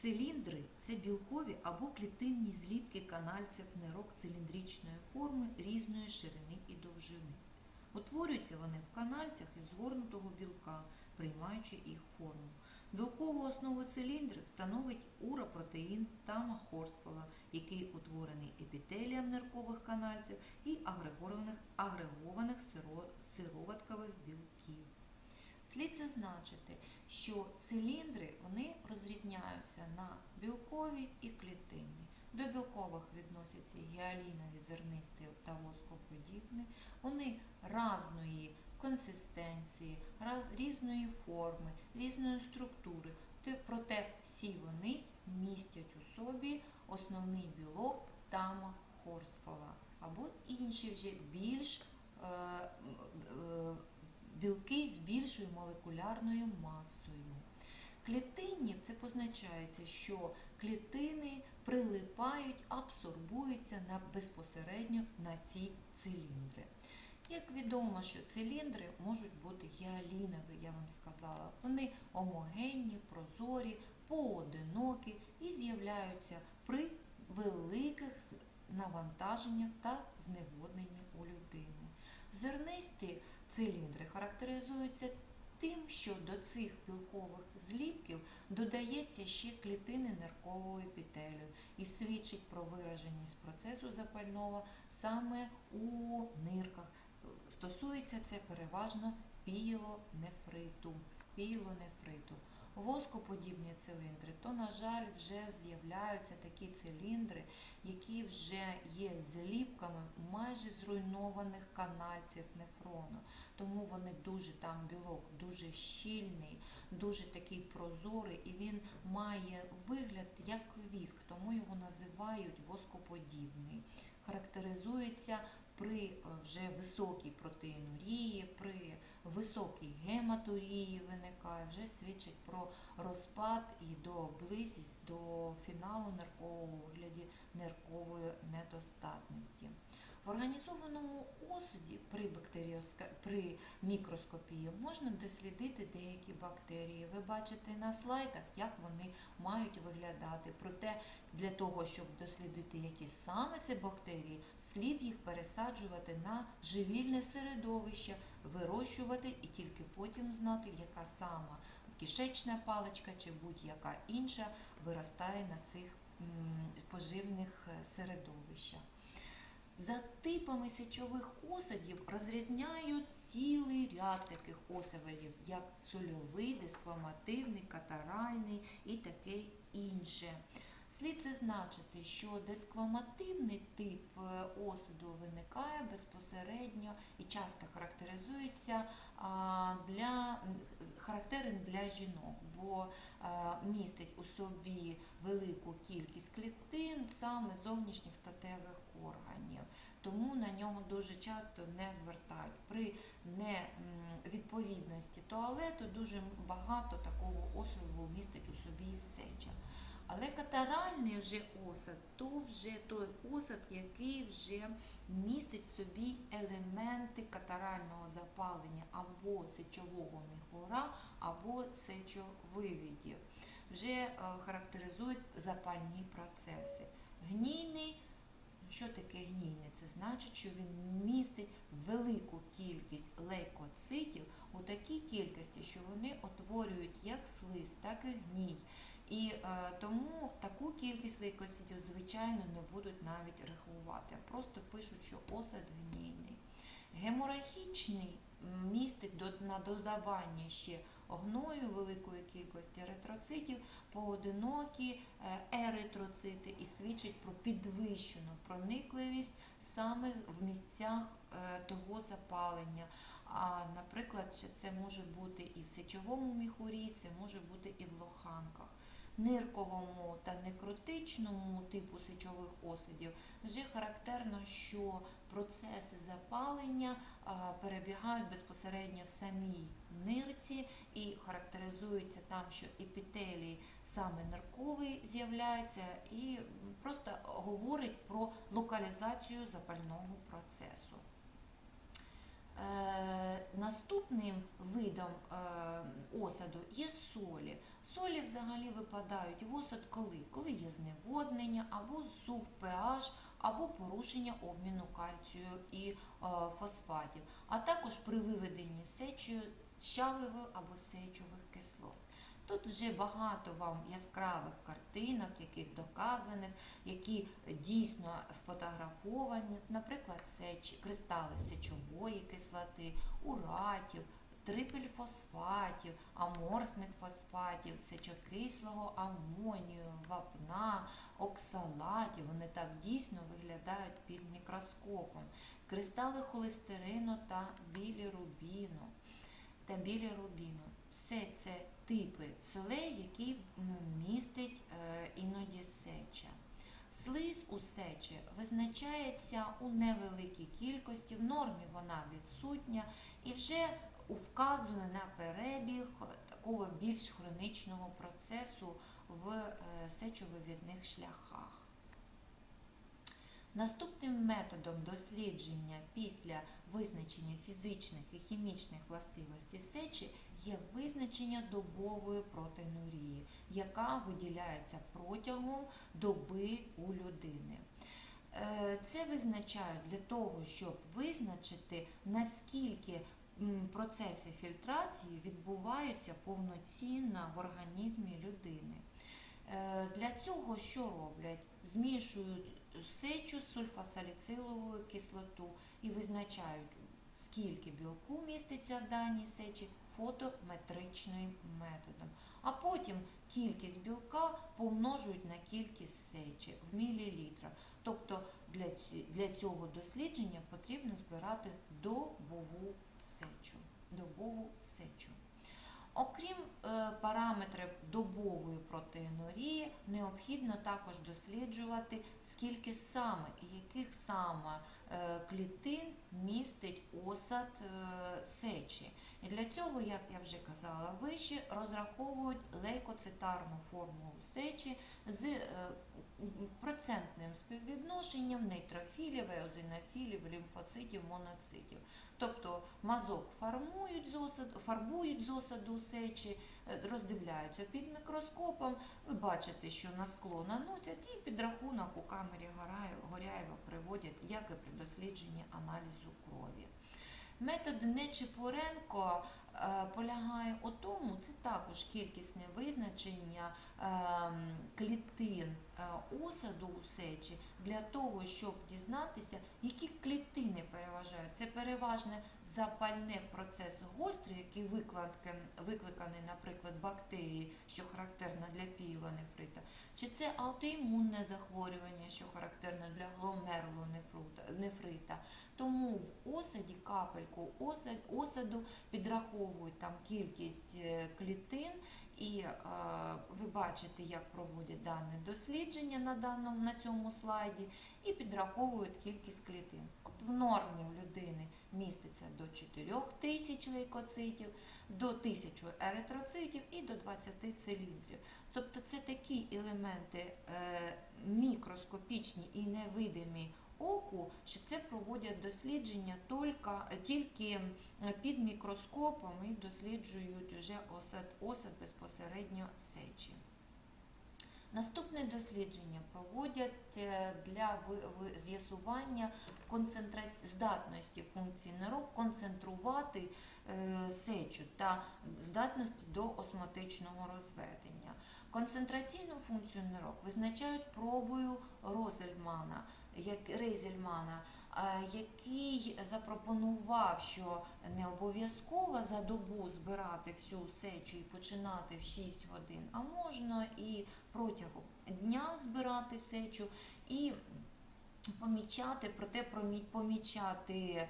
Циліндри це білкові або клітинні злітки канальців нирок циліндричної форми різної ширини і довжини. Утворюються вони в канальцях із згорнутого білка, приймаючи їх форму. Білкову основу циліндрів становить урапротеїн тама Хорсфола, який утворений епітелієм ниркових канальців і агрегованих сироваткових білків. Слід зазначити, що циліндри вони розрізняються на білкові і клітинні. До білкових відносяться гіалінові зернисті та воскоподібні. Вони різної консистенції, раз, різної форми, різної структури. Те- Проте всі вони містять у собі основний білок тама Хорсфола або інші вже більш е, е, білки з більшою молекулярною масою. Клітинні це позначається, що клітини прилипають, абсорбуються на, безпосередньо на ці циліндри. Як відомо, що циліндри можуть бути гіалінові, я вам сказала. Вони гомогенні, прозорі, поодинокі і з'являються при великих навантаженнях та зневодненні у людини. Зернисті циліндри характеризуються тим, що до цих білкових зліпків додається ще клітини ниркового епітелію і свідчить про вираженість процесу запального саме у нирках. Стосується це переважно пілонефриту. пієлонефриту. Воскоподібні циліндри, то, на жаль, вже з'являються такі циліндри, які вже є зліпками майже зруйнованих канальців нефрону. Тому вони дуже там білок дуже щільний, дуже такий прозорий, і він має вигляд як віск, тому його називають воскоподібний. Характеризується при е, вже високій протеїнурії, при високій гематурії виникає, вже свідчить про розпад і до близькість до фіналу ниркового вигляді ниркової недостатності. В організованому осуді при, бактеріоска... при мікроскопії можна дослідити деякі бактерії. Ви бачите на слайдах, як вони мають виглядати. Проте для того, щоб дослідити, які саме це бактерії, слід їх пересаджувати на живільне середовище, вирощувати і тільки потім знати, яка сама кишечна паличка чи будь-яка інша виростає на цих поживних е, середовищах. За типами сечових осадів розрізняють цілий ряд таких осадів, як сольовий, десквамативний, катаральний і таке інше. Слід зазначити, що десквамативний тип е, осаду виникає безпосередньо і часто характеризується для, характерен для жінок, бо містить у собі велику кількість клітин саме зовнішніх статевих органів. Тому на нього дуже часто не звертають. При невідповідності туалету дуже багато такого осаду містить у собі сеча. Але катаральний вже осад, то вже той осад, який вже містить в собі елементи катарального запалення або сечового міхура, або сечовивідів. Вже е, характеризують запальні процеси. Гнійний що таке гнійне? Це значить, що він містить велику кількість лейкоцитів у такій кількості, що вони утворюють як слиз, так і гній. І е, тому таку кількість лейкоцитів, звичайно, не будуть навіть рахувати, просто пишуть, що осад гнійний. Геморагічний містить на додавання ще гною великої кількості еритроцитів, поодинокі е, еритроцити і свідчить про підвищену проникливість саме в місцях е, того запалення. А, наприклад, це може бути і в сечовому міхурі, це може бути і в лоханках. Нирковому та некротичному типу сечових осадів вже характерно, що процеси запалення перебігають безпосередньо в самій нирці і характеризується там, що епітелій саме нирковий з'являється, і просто говорить про локалізацію запального процесу. Е, наступним видом е, осаду є солі. Солі взагалі випадають в осад коли? Коли є зневоднення або сув pH, або порушення обміну кальцію і е, фосфатів, а також при виведенні сечою щавливої або сечових кислот. Тут вже багато вам яскравих картинок, яких доказаних, які дійсно сфотографовані, наприклад, сеч, кристали сечової кислоти, уратів, трипельфосфатів, аморфних фосфатів, сечокислого амонію, вапна, оксалатів. Вони так дійсно виглядають під мікроскопом. Кристали холестерину та білірубіну. Та білірубіну. Все це типи солей, які містить е, іноді сеча. Слизь у сечі визначається у невеликій кількості, в нормі вона відсутня і вже вказує на перебіг такого більш хронічного процесу в е, сечовивідних шляхах. Наступним методом дослідження після визначення фізичних і хімічних властивостей сечі є визначення добової протеїнурії, яка виділяється протягом доби у людини. Е, Це визначають для того, щоб визначити, наскільки процеси фільтрації відбуваються повноцінно в організмі людини. Е, Для цього що роблять? Змішують сечу з сульфасаліциловою кислоту і визначають, скільки білку міститься в даній сечі фотометричним методом. А потім кількість білка помножують на кількість сечі в мілілітрах. Тобто для цього дослідження потрібно збирати добову сечу. Добову сечу. Окрім е, параметрів добової протеїнурії, необхідно також досліджувати, скільки саме і яких саме е, клітин містить осад е, сечі. І для цього, як я вже казала вище, розраховують лейкоцитарну формулу сечі з процентним співвідношенням нейтрофілів, еозинофілів, лімфоцитів, моноцитів. Тобто мазок формують з осаду, фарбують з осаду сечі, е, роздивляються під мікроскопом. Ви бачите, що на скло наносять і підрахунок у камері Горяєва- приводять, як і при дослідженні аналізу крові. Метод Нечипоренко е, полягає у тому, це також кількісне визначення ем, клітин е, осаду у сечі для того, щоб дізнатися, які клітини переважають. Це переважно запальний процес гострий, який викликаний, наприклад, бактерії, що характерно для піелонефрита, чи це аутоімунне захворювання, що характерно для гломерулонефрита. Тому в осаді капельку осад, осаду підраховують там кількість е, клітин, і е, ви бачите, як проводять дане дослідження на, даному, на цьому слайді, і підраховують кількість клітин. От в нормі у людини міститься до 4 тисяч лейкоцитів, до 1000 еритроцитів і до 20 циліндрів. Тобто це такі елементи е, мікроскопічні і невидимі оку, що це проводять дослідження тільки, тільки під мікроскопом і досліджують вже осад, осад безпосередньо сечі. Наступне дослідження проводять е, для з'ясування здатності функції нирок концентрувати е, сечу та здатності до осмотичного розведення. Концентраційну функцію нирок визначають пробою Розельмана, Рейзельмана, е, який запропонував, що не обов'язково за добу збирати всю сечу і починати в 6 годин, а можна і протягом дня збирати сечу і помічати, проте помічати е,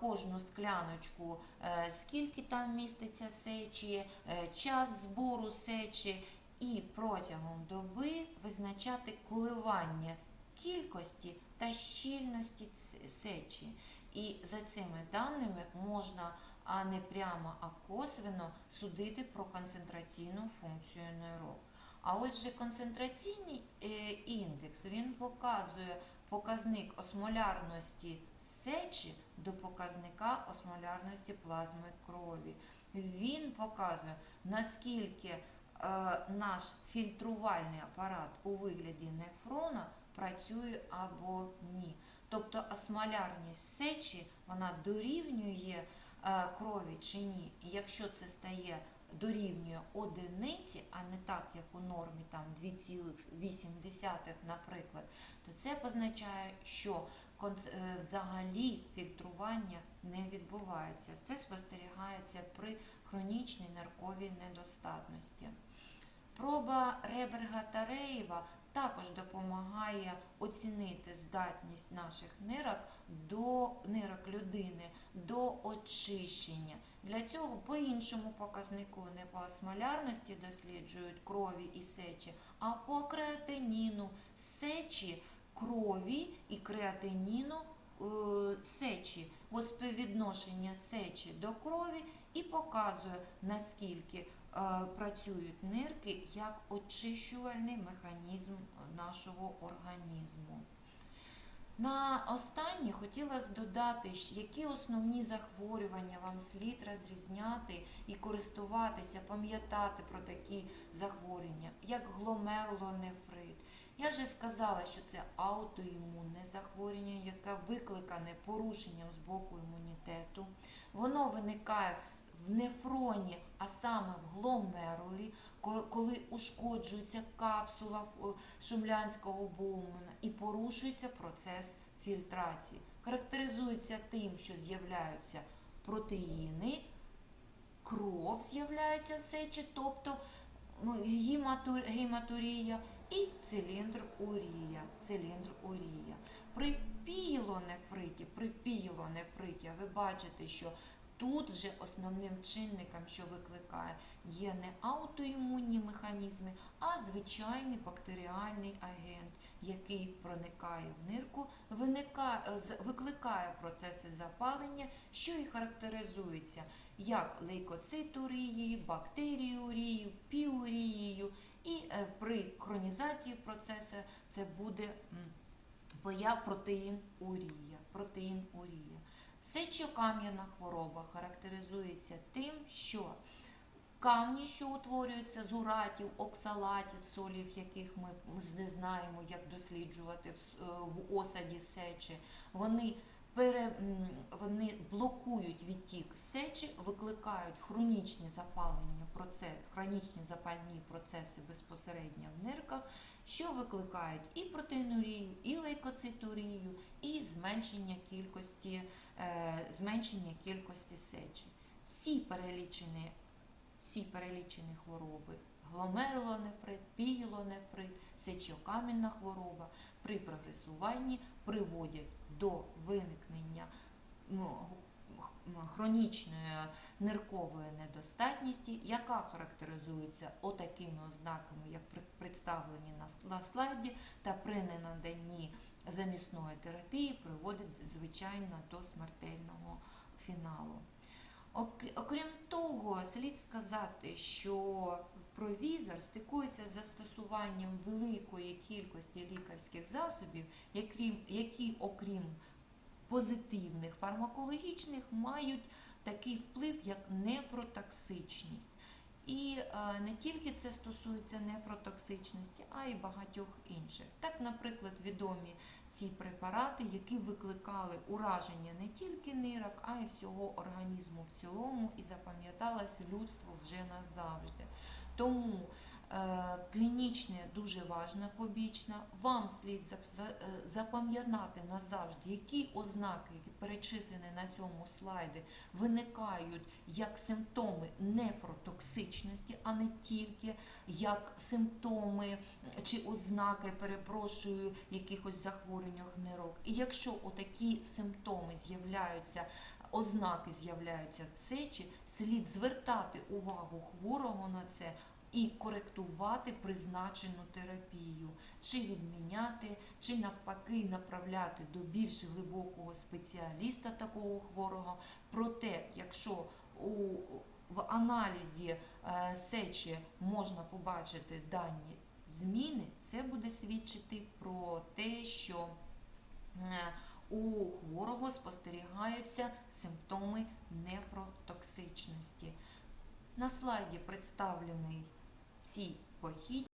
кожну скляночку, е, скільки там міститься сечі, час збору сечі, і протягом доби визначати коливання кількості та щільності сечі. І за цими даними можна а не прямо, а косвенно судити про концентраційну функцію нейрон. А ось же концентраційний е, індекс він показує показник осмолярності сечі до показника осмолярності плазми крові. Він показує, наскільки е, наш фільтрувальний апарат у вигляді нефрона працює або ні. Тобто осмолярність сечі вона дорівнює е, крові чи ні. І якщо це стає дорівнює одиниці, а не так, як у нормі там 2,8, наприклад, то це позначає, що е, взагалі фільтрування не відбувається. Це спостерігається при хронічній нарковій недостатності. Проба Реберга та Реєва також допомагає оцінити здатність наших нирок до нирок людини до очищення. Для цього по іншому показнику не по осмолярності досліджують крові і сечі, а по креатиніну сечі крові і креатиніну е, сечі. От співвідношення сечі до крові і показує, наскільки працюють нирки як очищувальний механізм нашого організму. На останнє хотілося додати, які основні захворювання вам слід розрізняти і користуватися, пам'ятати про такі захворювання, як гломерулонефрит. Я вже сказала, що це аутоімунне захворювання, яке викликане порушенням з боку імунітету. Воно виникає в в нефроні, а саме в гломерулі, коли ушкоджується капсула шумлянського боумена і порушується процес фільтрації. Характеризується тим, що з'являються протеїни, кров з'являється в сечі, тобто гематурія і циліндр урія. Циліндр урія. При пієлонефриті, при пієлонефриті ви бачите, що тут вже основним чинником, що викликає, є не аутоімунні механізми, а звичайний бактеріальний агент, який проникає в нирку, е, викликає процеси запалення, що і характеризується як лейкоцитурією, бактеріурією, піурією, і е, при хронізації процесу це буде появ протеїн урія. Протеїн урія. Сечокам'яна хвороба характеризується тим, що камні, що утворюються з уратів, оксалатів, солів, яких ми не знаємо, як досліджувати в, е, осаді сечі, вони, пере, вони блокують відтік сечі, викликають хронічні запалення процес, хронічні запальні процеси безпосередньо в нирках, що викликають і протеїнурію, і лейкоцитурію, і зменшення кількості, е, зменшення кількості сечі. Всі перелічені, всі перелічені хвороби гломерулонефрит, пієлонефрит, сечокам'яна хвороба при прогресуванні приводять до виникнення ну, хронічної ниркової недостатності, яка характеризується отакими ознаками, як представлені на слайді, та при ненаданні замісної терапії приводить звичайно до смертельного фіналу. Окрім того, слід сказати, що провізор стикується з застосуванням великої кількості лікарських засобів, які, окрім позитивних фармакологічних, мають такий вплив, як нефротоксичність. І е, не тільки це стосується нефротоксичності, а й багатьох інших. Так, наприклад, відомі ці препарати, які викликали ураження не тільки нирок, а й всього організму в цілому, і запам'яталось людство вже назавжди. Тому е, клінічне дуже важна побічна. Вам слід е, запам'ятати назавжди, які ознаки, які перечислені на цьому слайді, виникають як симптоми нефротоксичності, а не тільки як симптоми чи ознаки, перепрошую, якихось захворювань нирок. І якщо отакі симптоми з'являються, ознаки з'являються в сечі, слід звертати увагу хворого на це і коректувати призначену терапію, чи відміняти, чи навпаки направляти до більш глибокого спеціаліста такого хворого. Проте, якщо у в аналізі е, сечі можна побачити дані зміни, це буде свідчити про те, що е, у хворого спостерігаються симптоми нефротоксичності. На слайді представлений ці похідні